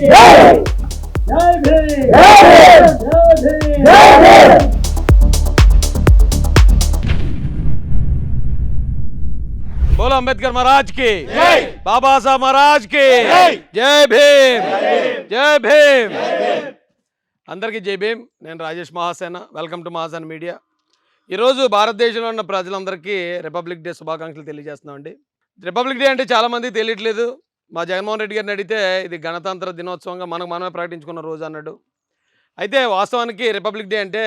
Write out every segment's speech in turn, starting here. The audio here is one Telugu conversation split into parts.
బోలో అంబేద్కర్ మహారాజ్కి బాబా సాహెబ్ మహారాజ్కి జై భీమ్ జై భీమ్ అందరికీ జై భీమ్ నేను Rajesh Mahasena. Welcome to Mahasena media ఈరోజు భారతదేశంలో ఉన్న ప్రజలందరికీ రిపబ్లిక్ డే శుభాకాంక్షలు తెలియజేస్తున్నామండి. రిపబ్లిక్ డే అంటే చాలామంది తెలియట్లేదు. మా జగన్మోహన్ రెడ్డి గారిని అడిగితే ఇది గణతంత్ర దినోత్సవంగా మనకు మనమే ప్రకటించుకున్న రోజు అన్నాడు. అయితే వాస్తవానికి రిపబ్లిక్ డే అంటే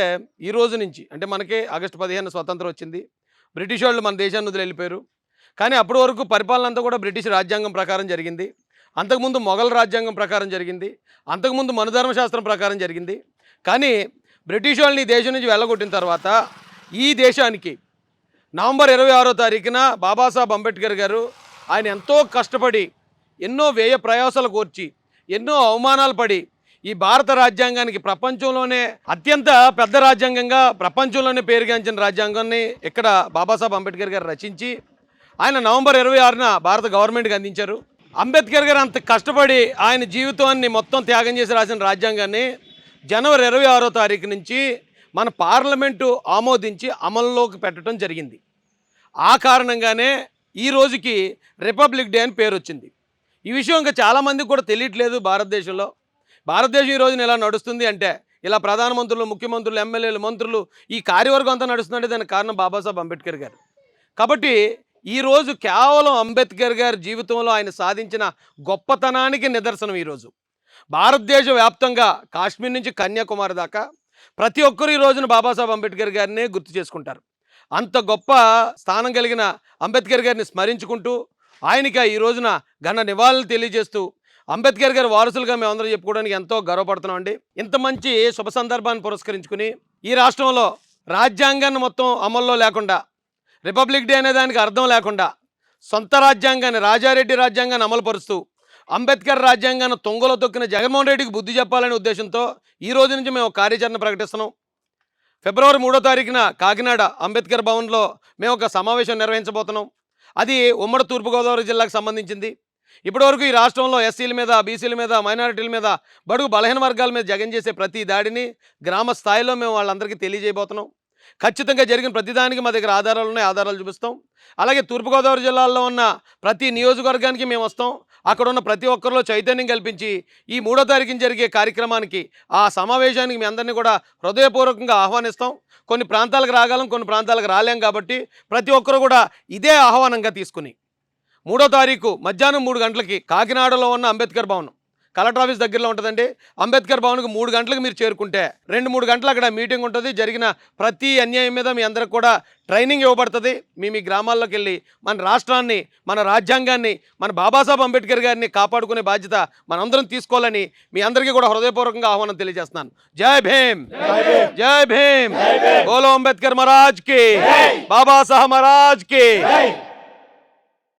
ఈ రోజు నుంచి అంటే మనకి ఆగస్టు పదిహేను స్వతంత్రం వచ్చింది. బ్రిటిష్ వాళ్ళు మన దేశాన్ని వదిలి వెళ్ళిపోయారు కానీ అప్పటి వరకు పరిపాలన అంతా కూడా బ్రిటిష్ రాజ్యాంగం ప్రకారం జరిగింది. అంతకుముందు మొఘల్ రాజ్యాంగం ప్రకారం జరిగింది. అంతకుముందు మనుధర్మశాస్త్రం ప్రకారం జరిగింది. కానీ బ్రిటిష్ వాళ్ళని ఈ దేశం నుంచి వెళ్ళగొట్టిన తర్వాత ఈ దేశానికి నవంబర్ ఇరవై ఆరో తారీఖున బాబాసాహెబ్ అంబేద్కర్ గారు ఆయన ఎంతో కష్టపడి ఎన్నో వ్యయ ప్రయాసాలు కోర్చి ఎన్నో అవమానాలు పడి ఈ భారత రాజ్యాంగానికి ప్రపంచంలోనే అత్యంత పెద్ద రాజ్యాంగంగా ప్రపంచంలోనే పేరుగాంచిన రాజ్యాంగాన్ని ఇక్కడ బాబాసాహెబ్ అంబేద్కర్ గారు రచించి ఆయన నవంబర్ ఇరవై ఆరున భారత గవర్నమెంట్కి అందించారు. అంబేద్కర్ గారు అంత కష్టపడి ఆయన జీవితాన్ని మొత్తం త్యాగం చేసి రాసిన రాజ్యాంగాన్ని జనవరి ఇరవై ఆరో తారీఖు నుంచి మన పార్లమెంటు ఆమోదించి అమల్లోకి పెట్టడం జరిగింది. ఆ కారణంగానే ఈ రోజుకి రిపబ్లిక్ డే అని పేరు వచ్చింది ఈ విషయం ఇంకా చాలామందికి కూడా తెలియట్లేదు భారతదేశంలో. భారతదేశం ఈ రోజున ఇలా నడుస్తుంది అంటే ఇలా ప్రధానమంత్రులు ముఖ్యమంత్రులు ఎమ్మెల్యేలు మంత్రులు ఈ కార్యవర్గం అంతా నడుస్తుందంటే దానికి కారణం బాబాసాహెబ్ అంబేద్కర్ గారు. కాబట్టి ఈరోజు కేవలం అంబేద్కర్ గారి జీవితంలో ఆయన సాధించిన గొప్పతనానికి నిదర్శనం ఈరోజు భారతదేశ వ్యాప్తంగా కాశ్మీర్ నుంచి కన్యాకుమారి దాకా ప్రతి ఒక్కరు ఈ రోజున బాబాసాహెబ్ అంబేద్కర్ గారినే గుర్తు చేసుకుంటారు. అంత గొప్ప స్థానం కలిగిన అంబేద్కర్ గారిని స్మరించుకుంటూ ఆయనకి ఈ రోజున ఘన నివాళులు తెలియజేస్తూ అంబేద్కర్ గారి వారసులుగా మేమందరం చెప్పుకోవడానికి ఎంతో గర్వపడుతున్నాం అండి. ఇంత మంచి శుభ సందర్భాన్ని పురస్కరించుకుని ఈ రాష్ట్రంలో రాజ్యాంగాన్ని మొత్తం అమల్లో లేకుండా రిపబ్లిక్ డే అనే దానికి అర్థం లేకుండా సొంత రాజ్యాంగాన్ని రాజారెడ్డి రాజ్యాంగాన్ని అమలుపరుస్తూ అంబేద్కర్ రాజ్యాంగాన్ని తొంగలో తొక్కిన జగన్మోహన్ రెడ్డికి బుద్ధి చెప్పాలనే ఉద్దేశంతో ఈ రోజు నుంచి మేము కార్యాచరణ ప్రకటిస్తున్నాం. ఫిబ్రవరి మూడో తారీఖున కాకినాడ అంబేద్కర్ భవన్లో మేము ఒక సమావేశం నిర్వహించబోతున్నాం. అది ఉమ్మడి తూర్పుగోదావరి జిల్లాకు సంబంధించింది. ఇప్పటివరకు ఈ రాష్ట్రంలో ఎస్సీల మీద బీసీల మీద మైనారిటీల మీద బడుగు బలహీన వర్గాల మీద జగన్ చేసే ప్రతి దాడిని గ్రామ స్థాయిలో మేము వాళ్ళందరికీ తెలియజేయబోతున్నాం. ఖచ్చితంగా జరిగిన ప్రతిదానికి మా దగ్గర ఆధారాలు ఉన్నాయి ఆధారాలు చూపిస్తాం. అలాగే తూర్పుగోదావరి జిల్లాలో ఉన్న ప్రతి నియోజకవర్గానికి మేము వస్తాం. అక్కడ ఉన్న ప్రతి ఒక్కరిలో చైతన్యం కల్పించి ఈ మూడో తారీఖున జరిగే కార్యక్రమానికి ఆ సమావేశానికి మీ అందరినీ కూడా హృదయపూర్వకంగా ఆహ్వానిస్తాం. కొన్ని ప్రాంతాలకు రాగలం కొన్ని ప్రాంతాలకు రాలేం కాబట్టి ప్రతి ఒక్కరు కూడా ఇదే ఆహ్వానంగా తీసుకుని. మూడో తారీఖు మధ్యాహ్నం మూడు గంటలకి కాకినాడలో ఉన్న అంబేద్కర్ భవనం. కలెక్టర్ ఆఫీస్ దగ్గరలో ఉంటుందండి. అంబేద్కర్ భవన్కి మూడు గంటలకు మీరు చేరుకుంటే రెండు మూడు గంటలు అక్కడ మీటింగ్ ఉంటుంది. జరిగిన ప్రతి అన్యాయం మీద మీ అందరికి కూడా ట్రైనింగ్ ఇవ్వబడుతుంది. మీ మీ గ్రామాల్లోకి వెళ్ళి మన రాష్ట్రాన్ని మన రాజ్యాంగాన్ని మన బాబాసాహెబ్ అంబేద్కర్ గారిని కాపాడుకునే బాధ్యత మనందరం తీసుకోవాలని మీ అందరికీ కూడా హృదయపూర్వకంగా ఆహ్వానం తెలియజేస్తున్నాను. జై భీమ్! జై భీమ్! బోలో అంబేద్కర్ మహారాజ్కి బాబాసాహెబ్ మహారాజ్కి